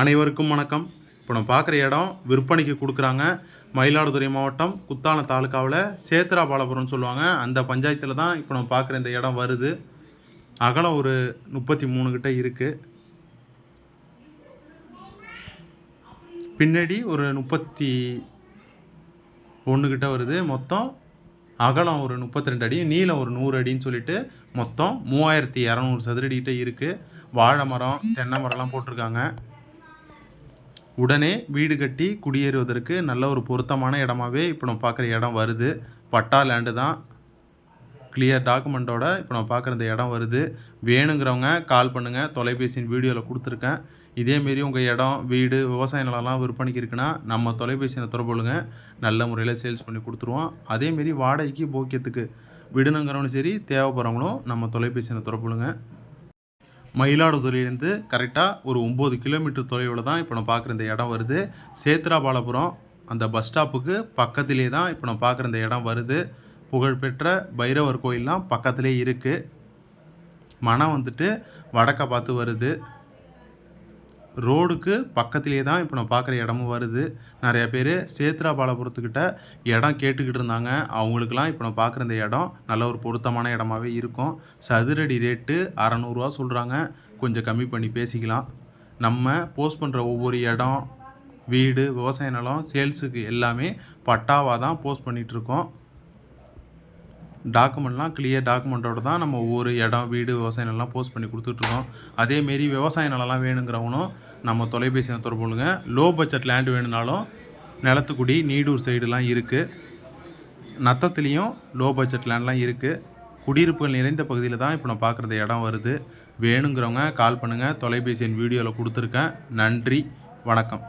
அனைவருக்கும் வணக்கம். இப்போ நம்ம பார்க்குற இடம் விற்பனைக்கு கொடுக்குறாங்க. மயிலாடுதுறை மாவட்டம் குத்தாலம் தாலுக்காவில் சேத்ராபாலபுரம்னு சொல்லுவாங்க. அந்த பஞ்சாயத்தில் தான் இப்போ நம்ம பார்க்குற இந்த இடம் வருது. அகலம் ஒரு முப்பத்தி மூணு கிட்ட இருக்குது பின்னாடி ஒரு முப்பத்தி ஒன்று கிட்ட வருது. மொத்தம் அகலம் ஒரு முப்பத்தி ரெண்டு அடி நீளம் ஒரு நூறு அடின்னு சொல்லிட்டு மொத்தம் மூவாயிரத்தி இரநூறு சதுரடிக்கிட்ட இருக்குது வாழை மரம் தென்னை மரம்லாம் போட்டிருக்காங்க. உடனே வீடு கட்டி குடியேறுவதற்கு நல்ல ஒரு பொருத்தமான இடமாவே இப்போ நம்ம பார்க்குற இடம் வருது. பட்டா லேண்டு தான். கிளியர் டாக்குமெண்ட்டோட இப்போ நம்ம பார்க்குற இந்த இடம் வருது. வேணுங்கிறவங்க கால் பண்ணுங்கள் தொலைபேசியின் வீடியோவில் கொடுத்துருக்கேன். இதேமாரி உங்கள் இடம் வீடு விவசாய நிலம்லாம் விற்பனைக்கு இருக்குன்னா நம்ம தொலைபேசியை தொடர்புலுங்க நல்ல முறையில் சேல்ஸ் பண்ணி கொடுத்துருவோம். அதேமாரி வாடகைக்கு போக்கியத்துக்கு விடணுங்கிறவனும் சரி தேவைப்படுறவங்களும் நம்ம தொலைபேசியை தொடர்புலுங்க மயிலாடுதுறையிலேருந்து கரெக்டாக ஒரு ஒம்பது கிலோமீட்டர் தொலைவில் தான் இப்போ நான் பார்க்குற இந்த இடம் வருது. சேத்ராபாலபுரம் அந்த பஸ் ஸ்டாப்புக்கு பக்கத்திலே தான் இப்போ நான் பார்க்குற இந்த இடம் வருது. புகழ்பெற்ற பைரவர் கோயில்லாம் பக்கத்திலே இருக்குது மனம் வந்துட்டு வடக்க பார்த்து வருது. ரோடுக்கு பக்கத்திலே தான் இப்போ நான் பார்க்குற இடமும் வருது. நிறைய பேர் சேத்ராபாலபுரத்துக்கிட்ட இடம் கேட்டுக்கிட்டு இருந்தாங்க. அவங்களுக்கெல்லாம் இப்போ நான் பார்க்குற இந்த இடம் நல்ல ஒரு பொருத்தமான இடமாவே இருக்கும். சதுரடி ரேட்டு அறநூறுவா சொல்கிறாங்க கொஞ்சம் கம்மி பண்ணி பேசிக்கலாம். நம்ம போஸ்ட் பண்ணுற ஒவ்வொரு இடம் வீடு விவசாய நிலம் சேல்ஸுக்கு எல்லாமே பட்டாவாக தான் போஸ்ட் பண்ணிகிட்ருக்கோம் டாக்குமெண்ட்லாம் கிளியர் டாக்குமெண்ட்டோட தான் நம்ம ஒவ்வொரு இடம் வீடு விவசாய நிலம்லாம் போஸ்ட் பண்ணி கொடுத்துட்ருக்கோம். அதேமாரி விவசாய நிலம்லாம் வேணுங்கிறவனும் நம்ம தொலைபேசியை தொடர்புங்க லோ பட்ஜெட் லேண்டு வேணும்னாலும் நிலத்துக்குடி நீடூர் சைடுலாம் இருக்குது நத்தத்துலேயும் லோ பட்ஜெட் லேண்ட்லாம் இருக்குது குடியிருப்புகள் நிறைந்த பகுதியில் தான் இப்போ நான் பார்க்குறது இடம் வருது. வேணுங்கிறவங்க கால் பண்ணுங்கள் தொலைபேசி வீடியோவில் கொடுத்துருக்கேன். நன்றி. வணக்கம்.